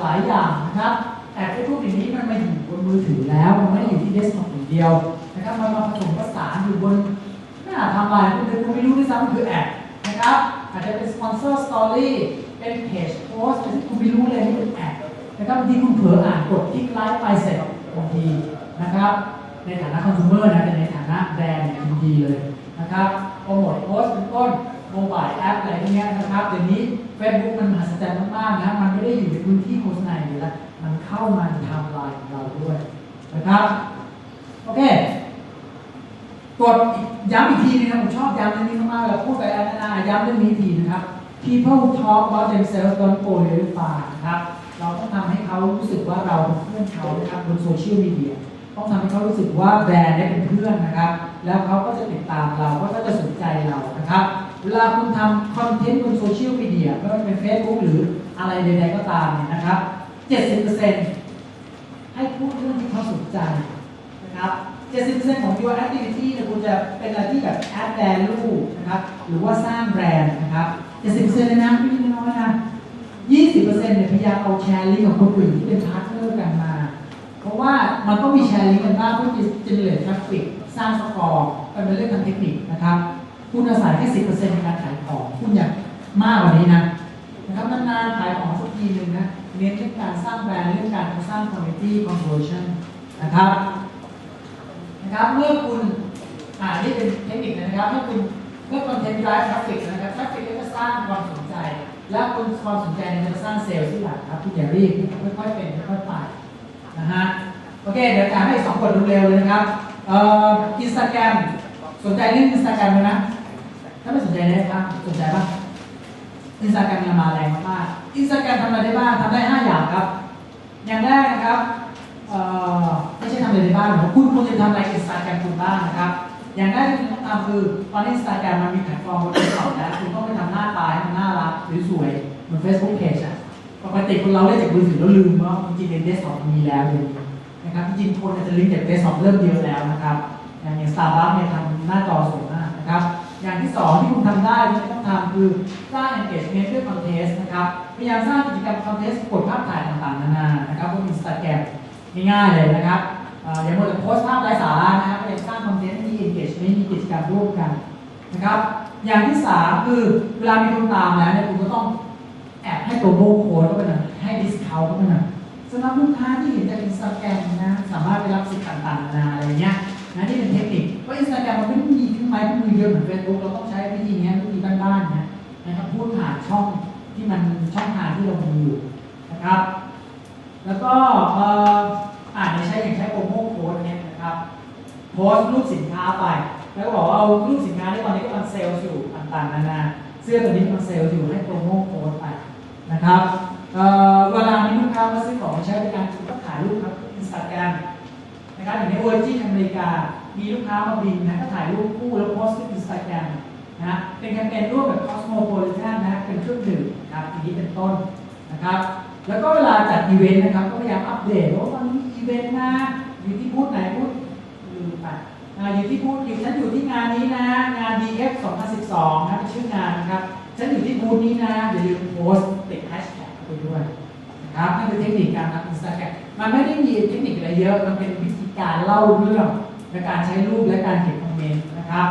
หลายอย่างนะครับแอดเฟซบุ๊กอย่างนี้มันมาอยู่บนมือถือแล้ว มันไม่ได้อยู่ที่เดสก์ท็อปอย่างเดียวนะครับ มันมาผสมผสานอยู่บนหน้าทำลายคุณเดินคุณไม่รู้ด้วยซ้ำมันคือแอดนะครับ อาจจะเป็นสปอนเซอร์สตอรี่ เป็นเพจโพสต์คุณไม่รู้เลยนี่เป็นแอดนะครับบางทีคุณเผลออ่านกดคลิกไลค์ไปเสร็จบางทีนะครับ ในฐานะคอน sumer นะแต่ในฐานะแบรนด์เนี่ยยินดีเลยนะครับโปรโมทโพสต์เป็นต้น โมบายแอปอะไรพวกเนี้ยนะครับเดี๋ยวนี้ Facebook มันมหัศจรรย์มากๆนะมันไม่ได้อยู่ในพื้นที่โฆษณาอย่แล้วมันเข้ามาในไทม์ไลน์ของเราด้วยนะครับโอเคกดย้ำอีกทีนึงนะผมชอบย้ำเรื่องนี้มากๆแล้วพูดไปแล้วนะย้ำเรื่องนี้ทีนะครับ people talk about themselves don't go very far นะครับเราต้องทำให้เขารู้สึกว่าเราเป็นเพื่อนเขานะครับบนโซเชียลมีเดียต้องทำให้เขารู้สึกว่าแบรนด์ได้เป็นเพื่อนนะครับ แล้วเขาก็จะติดตามเราก็จะสนใจเรานะครับ เวลาคุณทำคอนเทนต์บนโซเชียลมีเดียไม่ว่าจะเป็น Facebook หรืออะไรใดๆก็ตามเนี่ยนะครับ 70%ให้พูดเรื่องที่เขาสนใจนะครับ 70%ของ your activity เนี่ยคุณจะเป็นอะไรที่แบบ add value นะครับ หรือว่าสร้างแบรนด์นะครับ 70%เลยนะไม่ใช่น้อยนะ20%เนี่ยพยายามเอาแชร์ลิงก์กับคนอื่นที่เป็นพาร์ทเนอร์กันมา เพราะว่ามันต้องมีแชร์ลิงก์กันบ้างเพื่อจะ generate traffic สร้างสกอร์เป็นเรื่องทางเทคนิคนะครับ คุณอาศัยแค่10%ในการขายของ คุณอยากมากกว่านี้นะนะครับนานๆขายของสักทีหนึ่งนะ เน้นเรื่องการสร้างแบรนด์เรื่องการสร้าง community conversion นะครับนะครับเมื่อคุณอ่านี่เป็นเทคนิคนะครับ เมื่อคุณเมื่อ content drive traffic นะครับ traffic ก็จะสร้างความสนใจ และคุณความสนใจเนี่ยจะสร้างเซลล์ที่หลังครับคุณอย่ารีบค่อยๆเป็นค่อยๆไปนะฮะโอเคเดี๋ยวจะให้สองคนเร็วๆเลยนะครับเอ่ออินสตาแกรมสนใจเรื่องอินสตาแกรมไหมนะ ถ้าไม่สนใจนะครับสนใจป่ะอินสตาแกรมมันมาแรงมากๆอินสตาแกรมทำอะไรได้บ้างทำได้ 5 อย่างครับ อย่างแรกนะครับเอ่อไม่ใช่ทำอะไรได้บ้างผมคุณควรจะทำอะไรอินสตาแกรมคุณบ้างนะครับ อย่างแรกที่คุณต้องทำคือตอนนี้อินสตาแกรมมันมีแพลตฟอร์มบนโทรศัพท์แล้วคุณต้องไปทำหน้าตาให้มันน่ารักสวยๆเหมือน Facebook Page อะปกติคนเราเล่นจากมือถือแล้วลืมว่าจริงๆในเดสก์ท็อปมีแล้วเดี๋ยวนี้นะครับจริงๆคนอาจจะลิงก์จากเดสก์ท็อปเริ่มเยอะแล้วนะครับ อย่างอย่าง Starbucks เนี่ยทำหน้าจอสวยมากนะครับ อย่างที่สองที่คุณทำได้ที่ต้องทำคือสร้าง engagement ด้วย contest นะครับพยายามสร้างกิจกรรม contest กดภาพถ่ายต่างๆนานานะครับบน Instagram ง่ายๆเลยนะครับอย่ามัวแต่โพสต์ภาพไร้สาระนะครับพยายามสร้าง content ที่ engagement มีกิจกรรมร่วมกันนะครับอย่างที่สามคือเวลามีคนตามแล้วเนี่ยคุณก็ต้องแอบให้โปรโมทโค้ดเข้าไปหน่อยให้ discount เข้าไปหน่อยสำหรับลูกค้าที่เห็นจาก Instagram นะสามารถไปรับสิทธิ์ต่างๆนานาอะไรเงี้ยนะนี่เป็นเทคนิคเพราะอินสตาแกรมมันไม่มีเครื่อง ไม้เครื่งมือเยอะเหมือนเฟซบุ๊กเราต้องใช้วิธีนี้วิธีบ้านๆนะนะครับพูดผ่านช่องที่มันช่องทางที่เรามีอยู่นะครับ แล้วก็อ่ออ่านใช้อย่างใช้โปรโมโค้ดเนี่ยนะครับโพสต์รูปสินค้าไป แล้วก็บอกว่าเอารูปสินค้าที่ตอนนี้กำลังเซลล์อยู่ต่างๆนานาเสื้อตัวนี้กำลังเซลล์อยู่ให้โปรโมโค้ดไปนะครับเวลามีลูกค้ามาซื้อของใช้บริการคุณก็ถ่ายรูปครับอินสตาแกรมนะครับอย่างในเวอร์จินอเมริกา มีลูกค้ามาบินนะก็ถ่ายรูปคู่แล้วโพสต์ที่อินสตาแกรมนะเป็นแคมเปญร่วมกับ Cosmopolitan นะ เป็นเครื่องดื่มนะครับอย่างนี้เป็นต้นนะครับ แล้วก็เวลาจัดอีเวนต์นะครับ ก็พยายามอัปเดตว่าตอนนี้อีเวนต์นะอยู่ที่บูธไหนบูธลืมไปอ่าอยู่ที่บูธอยู่ฉันอยู่ที่งานนี้นะ งาน DF 2012 นะเป็นชื่องานนะครับ ฉันอยู่ที่บูธนี้นะอย่าลืมโพสต์ติดแฮชแท็กไปด้วยนะครับนั่นคือเทคนิคการทำอินสตาแกรมมันไม่ได้มีเทคนิคอะไรเยอะ มันเป็นวิธีการเล่าเรื่อง ในการใช้รูปและการเขียนคอมเมนต์นะครับ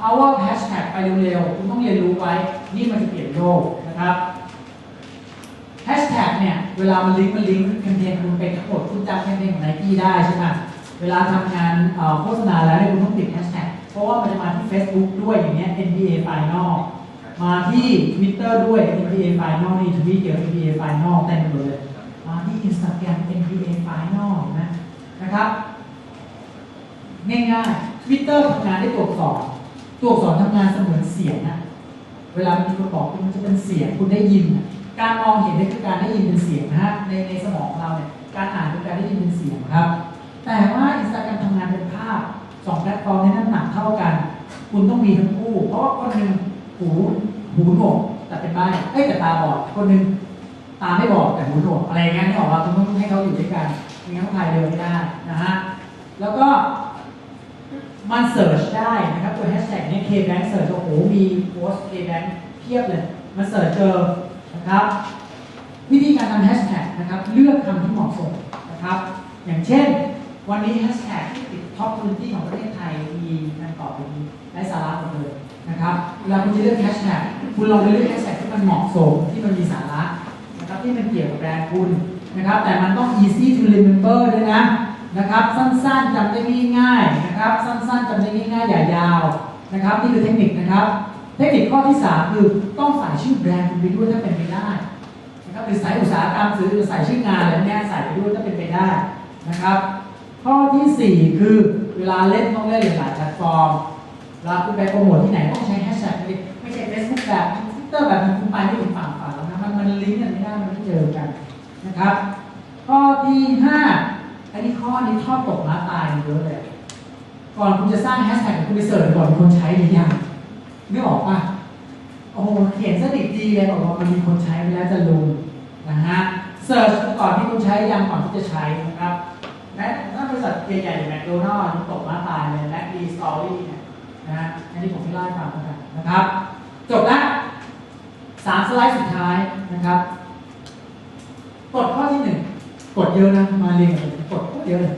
power hashtag ไปเร็วๆ คุณต้องเรียนรู้ไว้ นี่มันจะเปลี่ยนโลกนะครับ hashtag เนี่ยเวลามันลิงก์มันลิงก์แคมเปญคุณเป็นทั้งหมดคุณจำแคมเปญของไนกี้ได้ใช่ไหมเวลาทำงานโฆษณาแล้วคุณต้องติด hashtag เพราะว่ามันจะมาที่ Facebook ด้วยอย่างเงี้ย NBA Final มาที่ Twitter ด้วย NBA Final นี่ทวีตเกี่ยวกับ NBA Final เต็มหมดเลย มาที่ Instagram NBA Final นะนะครับ ง่ายๆ Twitter ทำงานได้ตัวอักษรตัวอักษรทำงานเสมือนเสียงนะเวลามีคนบอกคุณมันจะเป็นเสียงคุณได้ยิน การมองเห็นนี่คือการได้ยินเป็นเสียงนะฮะในในสมองของเราเนี่ยการอ่านคือการได้ยินเป็นเสียงครับ แต่ว่า Instagram ทำงานเป็นภาพสองแพลตฟอร์มนี้น้ำหนักเท่ากัน คุณต้องมีทั้งคู่ เพราะว่าคนหนึ่งหูหูหนวกแต่เป็นใบ้เอ้ยแต่ตาบอดคนหนึ่งตาไม่บอกแต่หูหนวกอะไรเงี้ยที่บอกว่าคุณต้องให้เขาอยู่ด้วยกันไม่งั้นเขาพายเรือไม่ได้นะฮะแล้วก็ มันเสิร์ชได้นะครับตัวแฮชแท็กเนี่ย K-Bank เสิร์ชโอ้โหมีโพสต์ K-Bank เพียบเลย มันเสิร์ชเจอนะครับวิธีการทำแฮชแท็กนะครับเลือกคำที่เหมาะสมนะครับอย่างเช่น วันนี้แฮชแท็กที่ติดท็อป20ของประเทศไทยมีดังต่อไปนี้ไร้สาระหมดเลยนะครับเวลาคุณจะเลือกแฮชแท็กคุณลองไปเลือกแฮชแท็กที่มันเหมาะสมที่มันมีสาระนะครับที่มันเกี่ยวกับแบรนด์คุณนะครับแต่มันต้อง easy to remember ด้วยนะ นะครับ สั้นๆจำได้ง่ายๆนะครับ สั้นๆจำได้ง่ายๆอย่ายาวนะครับนี่คือเทคนิคนะครับ เทคนิคข้อที่ 3 คือต้องใส่ชื่อแบรนด์คุณไปด้วยถ้าเป็นไปได้นะครับหรือสายอุตสาหกรรมหรือใส่ชื่องานอะไรพวกเนี้ยใส่ไปด้วยถ้าเป็นไปได้นะครับ ข้อทีสี่ 4 คือเวลาเล่นต้องเล่นหลายแพลตฟอร์มเวลาคุณไปโปรโมทที่ไหนต้องใช้แฮชแท็กไม่ไม่ใช่ Facebook แบบทวิตเตอร์แบบคุณไปไม่ถึงฝั่งฝันแล้วนะมันมันลิงก์กันไม่ได้มันไม่เจอกันนะครับ ข้อที่ 5 อันนี้ข้อนี้ชอบตกม้าตายเยอะเลย ก่อนคุณจะสร้างแฮชแท็กคุณไปเสิร์ชก่อนมีคนใช้หรือยังไม่ออกป่ะ โอ้โหเขียนสถิติเลยบอกว่ามันมีคนใช้ไปแล้วจะรู้นะฮะเสิร์ชก่อนที่คุณใช้ยังก่อนที่จะใช้นะครับแม้ถ้าบริษัทใหญ่ๆอย่างแมคโดนัลล์ตกมาตายเลยและดีสตอรี่เนี่ยนะฮะอันนี้ผมไม่เล่าให้ฟังกันนะครับ จบแล้วสามสไลด์สุดท้ายนะครับกฎข้อที่หนึ่ง กฎเยอะนะ มาเรียนกับผมกฎเยอะเลย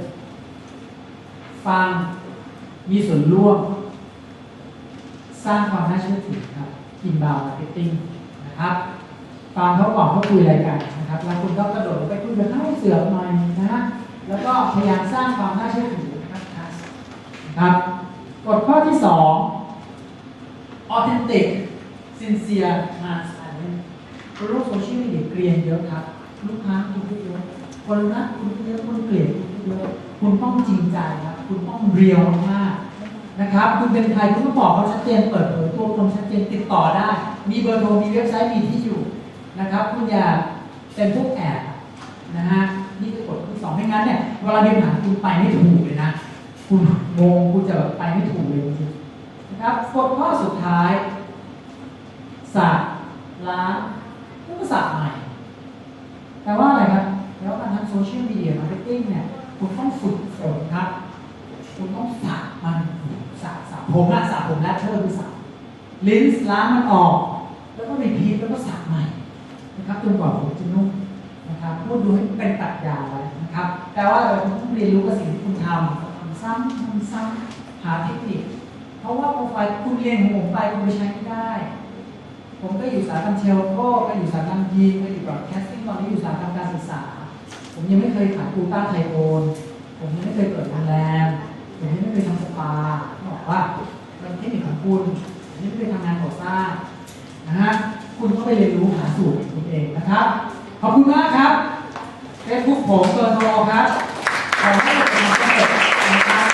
ฟังมีส่วนร่วม สร้างความน่าเชื่อถือครับอินบาวมาร์เก็ตติ้งนะครับฟังเขาบอกเขาคุยอะไรกันนะครับ แล้วคุณก็กระโดดไปคุยกับเขาให้เสือกหน่อยนะแล้วก็พยายามสร้างความน่าเชื่อถือนะครับนะครับกฎข้อที่สอง authentic sincere transparent บนโลกโซเชียลมีเดียเกลียนเยอะครับ ลูกค้าคุณเยอะ คนรักคุณเยอะคนเกลียดคุณเยอะคุณต้องจริงใจครับ คุณต้องเรียวมากๆนะครับ คุณเป็นใครคุณต้องบอกเขาชัดเจนเปิดเผยตัวตนชัดเจนติดต่อได้ มีเบอร์โทรมีเว็บไซต์มีที่อยู่นะครับ คุณอย่าเป็นพวกแอบนะฮะนี่คือกฎที่สองไม่งั้นเนี่ยเวลาเดินหาคุณไปไม่ถูกเลยนะ คุณงงคุณจะแบบไปไม่ถูกเลยจริงนะครับกฎข้อสุดท้ายสระล้างแล้วก็สระใหม่แปลว่าอะไรครับ แปลว่าการทำโซเชียลมีเดียมาร์เก็ตติ้งเนี่ยคุณต้องฝึกฝนครับ คุณต้องสระมันสระสระผมละสระผมละเธอคือสระลิ้นล้างมันออก แล้วก็รีพีทแล้วก็สระใหม่นะครับจนกว่าผมจะนุ่มนะครับพูดดูให้เป็นปรัชญาไว้นะครับแปลว่าเราต้องเรียนรู้กับสิ่งที่คุณทำทำซ้ำทำซ้ำหาเทคนิคเพราะว่าโปรไฟล์คุณเรียนของผมไปคุณไปใช้ไม่ได้ ผมก็อยู่สายการเชลโก้ก็อยู่สายการยีก็อยู่กับแคสติ้งตอนนี้อยู่สายการการ ผมยังไม่เคยขายกูต้าไทโอนผมยังไม่เคยเปิดโรงแรมผมยังไม่เคยทำสปาบอกว่ามันเทคนิคของคุณผมยังไม่เคยทำงานก่อสร้างนะฮะคุณก็ไปเรียนรู้หาสูตรของคุณเองนะครับ ขอบคุณมากครับเฟซบุ๊กผมเบอร์โทรครับขอให้เป็นกำลังใจนะครับ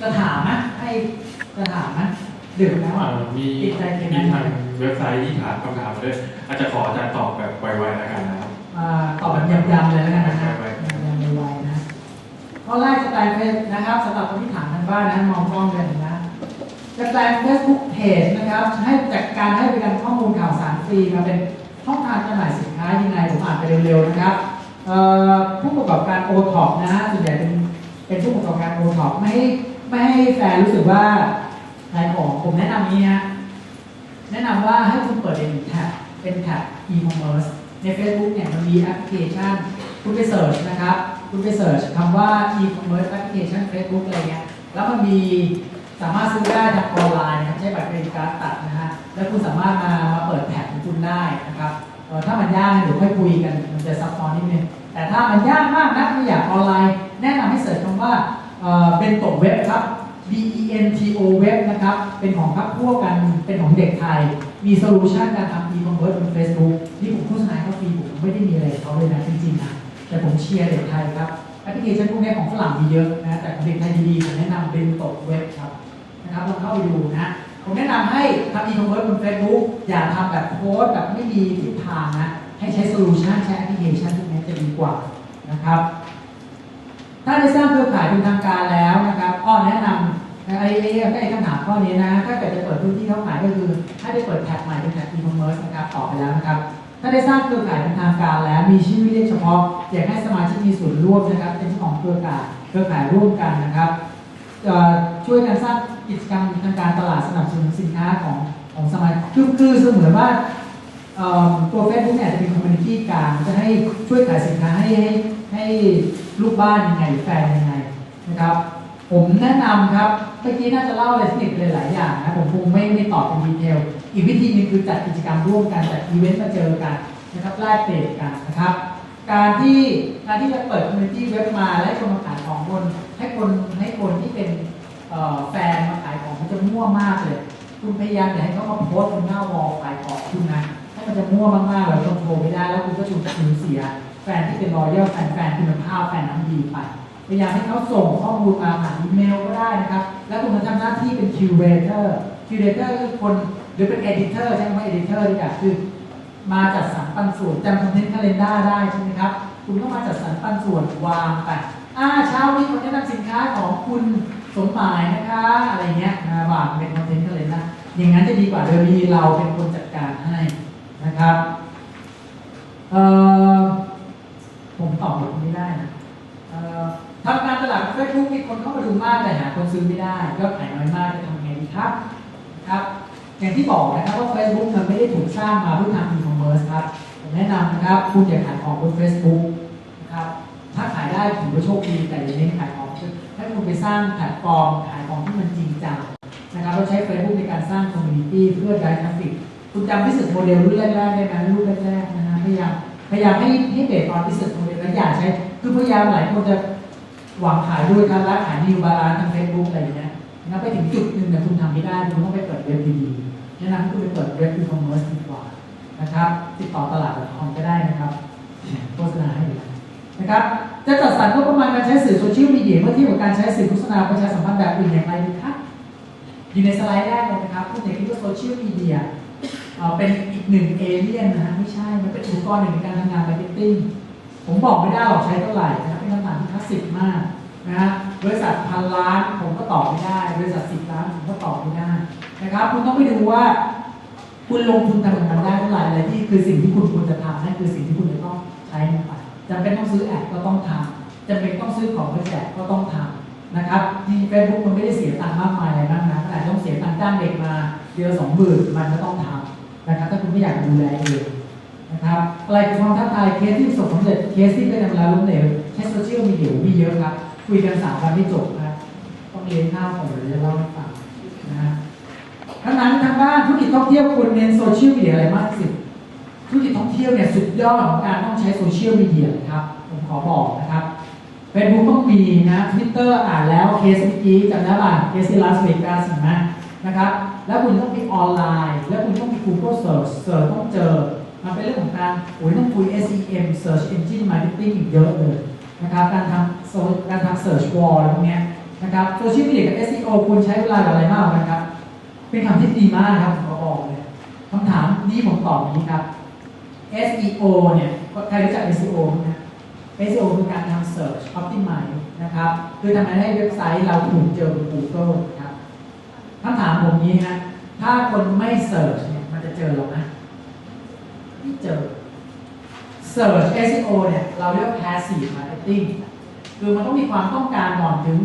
จะถามนะให้จะถามนะดื่มแล้วอ่าอะมีติดใจเกมมีนั้นทางเว็บไซต์ที่ถามคำถามมาด้วยอาจจะขออาจารย์ตอบแบบไวๆแล้วกันนะครับอ่า ตอบแบบยำๆเลยแล้วกันนะฮะไวๆยำๆไวๆนะข้อแรกสแตนเฟซนะครับสำหรับคนที่ถามทางบ้านนะมองกล้องเลยนะสแตนเฟซบุ๊กเพจนะครับให้จัดการให้บริการข้อมูลข่าวสารฟรีมาเป็นช่องทางจำหน่ายสินค้ายังไงผมอ่านไปเร็วๆนะครับเอ่อผู้ประกอบการโอท็อปนะฮะส่วนใหญ่เป็นเป็นผู้ประกอบการโอท็อปไม่ให้ไม่ให้แฟนรู้สึกว่าขายของผมแนะนำนี้ฮะแนะนำว่าให้คุณเปิดเป็นแท็บเป็นแท็บ e-commerce ใน Facebook เนี่ยมันมีแอปพลิเคชัน คุณไปเสิร์ชนะครับ คุณไปเสิร์ชคำว่า e-commerce application Facebook อะไรเงี้ยแล้วมันมีสามารถซื้อได้ทางออนไลน์นะครับใช้บัตรเครดิตการ์ดตัดนะฮะแล้วคุณสามารถมามาเปิดแท็บของคุณได้นะครับถ้ามันยากเดี๋ยวค่อยคุยกันมันจะซับซ้อนนิดนึงแต่ถ้ามันยากมากนะไม่อยากออนไลน์ แนะนำให้เสิร์ชคำว่าเป็นตกเว็บครับ B E N T O Web นะครับ เป็นของพักพวกกัน เป็นของเด็กไทย มีโซลูชันการทำ e-commerce บน Facebook ที่ผมโฆษณาเขาฟรีผมไม่ได้มีอะไรเขาเลยนะจริงๆนะแต่ผมเชียร์เด็กไทยครับแอปพลิเคชันพวกนี้ของฝรั่งมีเยอะนะแต่เด็กไทยดีๆผมแนะนำเป็นตกเว็บครับนะครับลองเข้าไปดูนะผมแนะนำให้ทำ e-commerce บน Facebook อย่าทำแบบโพสแบบไม่มีทิศทางนะให้ใช้โซลูชันใช้แอปพลิเคชันพวกนี้จะดีกว่านะครับถ้าได้สร้างเครือข่ายเป็นทางการแล้วนะครับก็แนะนำ ไอ้ไอ้ไอ้คำถามข้อนี้นะ ถ้าเกิดจะเปิดพื้นที่เข้าขายก็คือให้ไปเปิดแท็บใหม่เป็นแท็บ e-commerce นะครับต่อไปแล้วนะครับ ถ้าได้สร้างเครือข่ายเป็นทางการแล้วมีชื่อเรียกเฉพาะ อยากให้สมาชิกมีส่วนร่วมนะครับ เป็นเจ้าของเครือข่ายเครือข่ายร่วมกันนะครับช่วยกันสร้างกิจกรรมทางการตลาดสนับสนุนสินค้าของของสมาชิกคือคือเสมือนว่าตัว Facebook เนี่ยจะเป็นคอมมูนิตี้กลางช่วยขายสินค้าให้ให้ให้ลูกบ้านยังไงแฟนยังไงนะครับ ผมแนะนำครับเมื่อกี้น่าจะเล่าอะไรเทคนิคเลยหลายอย่างนะผมคงไม่ไม่ตอบเป็นดีเทลอีกวิธีหนึงคือจัดกิจกรรมร่วมกันจัดอีเวนต์มาเจอกันนะครับแลกเปลี่ยนกันนะครับ การที่การที่จะเปิดคอมมูนิตี้เว็บมาและให้คนมาขายของบนให้คนให้คนที่เป็นแฟนมาขายของมันจะมั่วมากเลย คุณพยายามอย่าให้เขามาโพสต์บนหน้าวอลขายของคุณนะถ้ามันจะมั่วมากๆเราต้องโทรไม่ได้แล้วคุณก็ถูกสูญเสีย แฟนที่เป็นรอยัลแฟนแฟนคุณภาพแฟนน้ำดีไป พยายามให้เขาส่งข้อมูลมาผ่านอีเมลก็ได้นะครับ แล้วคุณจะทำหน้าที่เป็น curator curator ก็คือคนหรือเป็น editor ใช้คำว่า editor ดีกว่าคือ มาจัดสรรปันส่วนจำคอนเทนต์คาล endar ได้ใช่ไหมครับ คุณก็มาจัดสรรปันส่วนวางไปอ่าเช้านี้ผมแนะนำสินค้าของคุณสมหมายนะคะอะไรเงี้ยนะวางเป็นคอนเทนต์คาล endar อย่างนั้นจะดีกว่าโดยมีเราเป็นคนจัดการให้นะครับเอ่อผมตอบแบบนี้ได้นะเอ่อ ทำการตลาดเฟซบุ๊กมีคนเข้ามาดูมากแต่หาคนซื้อไม่ได้ยอดขายน้อยมากจะทำไงดีครับครับอย่างที่บอกนะครับว่า Facebook มันไม่ได้ถูกสร้างมาเพื่อทำ e-commerce ครับผมแนะนำนะครับคุณอย่าขายของบน Facebook นะครับถ้าขายได้ถือว่าโชคดีแต่อย่าเน้นขายของคือให้คุณไปสร้างแพลตฟอร์มขายของที่มันจริงจังนะครับเราใช้ Facebook ในการสร้าง community เพื่อ drive traffic คุณจำ business model รุ่นแรกๆได้ไหมรุ่นแรกๆนะฮะพยายามพยายามให้ให้เบสออน business model และอย่าใช้คือพยายามหลายคนจะ หวังขายด้วยการละขายนิวบาลานทาง Facebook อะไรอย่างเงี้ยนะไปถึงจุดหนึ่งเนี่ยคุณทำไม่ได้คุณต้องไปเปิดเว็บดีๆแนะนำคุณไปเปิดเว็บ e-commerce ดีกว่านะครับ ติดต่อตลาดคอมก็ได้นะครับโฆษณาให้อยู่นะครับจะจัดสรรงบประมาณการใช้สื่อโซเชียลมีเดียเมื่อเทียบกับการใช้สื่อโฆษณาประชาสัมพันธ์แบบอื่นอย่างไรดีครับอยู่ในสไลด์แรกเลยนะครับคุณอย่าคิดว่าโซเชียลมีเดียเอ่อเป็นอีกหนึ่งเอเลี่ยนนะฮะไม่ใช่มันเป็นอุปกรณ์หนึ่งในการทำงานมาร์เก็ตติ้ง ผมบอกไม่ได้หรอกใช้เท่าไหร่นะเป็นคำถามที่คลาสสิกมากนะฮะบริษัทพันล้านผมก็ตอบไม่ได้ บริษัทสิบล้านผมก็ตอบไม่ได้นะครับ คุณต้องไปดูว่า คุณลงทุนทำกับมันได้เท่าไหร่อะไรที่คือสิ่งที่คุณควรจะทำนั่นคือสิ่งที่คุณจะต้องใช้มันไปจำเป็นต้องซื้อแอดก็ต้องทำจำเป็นต้องซื้อของไปแจกก็ต้องทำนะครับที่เฟซบุ๊กมันไม่ได้เสียตังค์มากมายอะไรมากนะแต่ต้องเสียตังค์จ้างเด็กมาเดือนสองหมื่นมันก็ต้องทำนะครับถ้าคุณไม่อยากดูแลเอง นะครับอะไรคือความท้าทายเคสที่ประสบความสำเร็จเคสที่เป็นเวลาล้มเหลวใช้โซเชียลมีเดียมีเยอะครับ คุยกันสามวันไม่จบครับต้องเลี้ยงข้าวผมเดี๋ยวจะเล่าให้ฟังนะฮะทั้งนั้นทางบ้านธุรกิจท่องเที่ยวควรเน้นโซเชียลมีเดียอะไรมากที่สุดธุรกิจท่องเที่ยวเนี่ยสุดยอดของการต้องใช้โซเชียลมีเดียครับผมขอบอกนะครับเฟซบุ๊กต้องมีนะทวิตเตอร์อ่านแล้วเคสเมื่อกี้จำได้ป่ะเคสที่ลาสเวกัสเห็นไหมนะครับ แล้วคุณต้องมีออนไลน์ แล้วคุณต้องมี Google Search Search ต้องเจอ มันเป็นเรื่องของการโอ้ยต้องคุย SEM Search Engine Marketing อีกเยอะเลยนะครับการทำโซการทำ Search Wall อะไรพวกนี้นะครับโซเชียลมีเดียกับ SEO ควรใช้เวลากับอะไรมากกว่ากันครับ เป็นคำที่ดีมากครับผมขอบอกเลยคำถามนี้ผมตอบนี้ครับ SEO เนี่ยใครรู้จัก SEO ไหมนะ SEO คือการทำ Search Optimize นะครับคือทำให้เว็บไซต์เราถูกเจอบน Google ครับคำถามผมนี้ฮะถ้าคนไม่ Search เนี่ยมันจะเจอเราไหม เจอ Search SEO เนี่ยเราเรียกว่า Passive Marketing คือมันต้องมีความต้องการก่อนถึง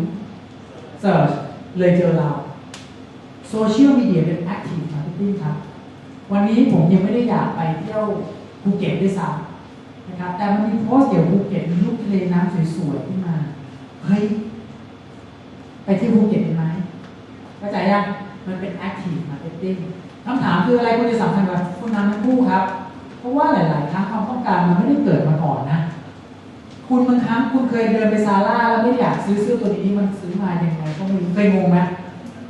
Search เลยเจอเราโซเชียลมีเดียเป็นแอคทีฟมาร์เก็ตติ้งครับ วันนี้ผมยังไม่ได้อยากไปเที่ยวภูเก็ตด้วยซ้ำนะครับ แต่มันมีโพสต์เกี่ยวกับภูเก็ตมีรูปทะเลน้ำสวยๆขึ้นมา เฮ้ย ไปเที่ยวภูเก็ตไหมเข้าใจยัง มันเป็นแอคทีฟมาร์เก็ตติ้งคำถามคืออะไรคุณจะสำคัญกว่าคุณนำทั้งคู่ครับ เพราะว่าหลาย ๆ ครั้งความต้องการมันไม่ได้เกิดมาก่อนนะ คุณบางครั้งคุณเคยเดินไปซาร่าแล้วไม่อยากซื้อเสื้อตัวนี้มันซื้อมาอย่างไรก็ไม่รู้เคยงงไหม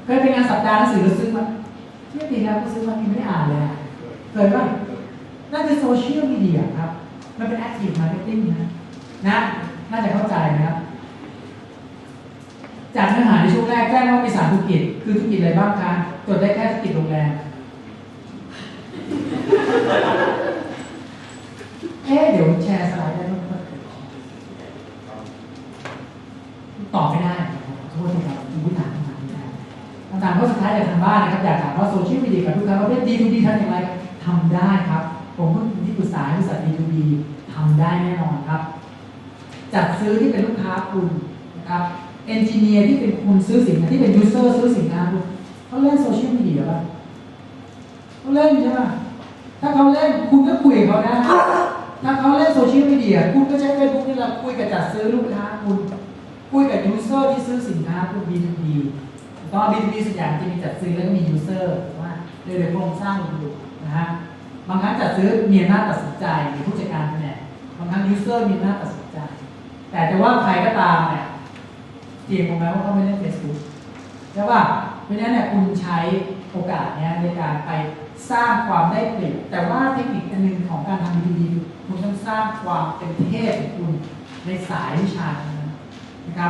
เคยเป็นงานสัปดาห์หนังสือเราซื้อมาเชื่อดีนะกูซื้อมายังไม่ได้อ่านเลยเคยป่ะนั่นคือโซเชียลมีเดียครับ มันเป็นแอคทีฟมาร์เก็ตติ้งนะนะ น่าจะเข้าใจนะครับ จากเนื้อหาในช่วงแรกแจ้งว่ามีสามธุรกิจ คือธุรกิจอะไรบ้างคะจดได้แค่ธุรกิจโรงแรม เอ๊ะเดี๋ยวแชร์สไลด์ได้ไหมตอบไม่ได้ขอโทษทีครับคุณผู้ถามคำถามไม่ได้คำถามข้อสุดท้ายจากทางบ้านนะครับอยากถามว่าโซเชียลมีเดียกับลูกค้าประเภทดีทูดีทำอย่างไรทำได้ครับ ผมเพิ่งเป็ที่ปรึกษาบริษัทดีทูดีทำได้แน่นอนครับ จัดซื้อที่เป็นลูกค้าคุณนะครับเอนจิเนียร์ที่เป็นคุณซื้อสินค้าที่เป็นยูเซอร์ซื้อสินค้าคุณเขาเล่นโซเชียลมีเดียป่ะเขาเล่นใช่ป่ะถ้าเขาเล่นคุณก็คุยกับเขาได้ ถ้าเขาเล่นโซเชียลมีเดียคุณก็ใช้ Facebook นี่แหละคุยกับจัดซื้อลูกค้าคุณ คุยกับยูเซอร์ที่ซื้อสินค้าคุณ B2B ก็ B2B ส่วนใหญ่จะมีจัดซื้อแล้วก็มียูเซอร์ว่าเดี๋ยโครงสร้างมันดูนะฮะบางครั้งจัดซื้อมีอำนาจตัดสินใจมีผู้จัดการแผนกบางครั้งยูเซอร์มีอำนาจตัดสินใจ แต่จะว่าใครก็ตามเนี่ยเจียงผมไหมว่าเขาไม่เล่น Facebook ใช่ป่ะเพราะฉะนั้นเนี่ยคุณใช้โอกาสเนี้ยในการไป สร้างความได้เปรียบแต่ว่าเทคนิคอันหนึงของการทำดีดีคุณต้องสร้างความเป็นเทพของคุณในสายวิชานั้น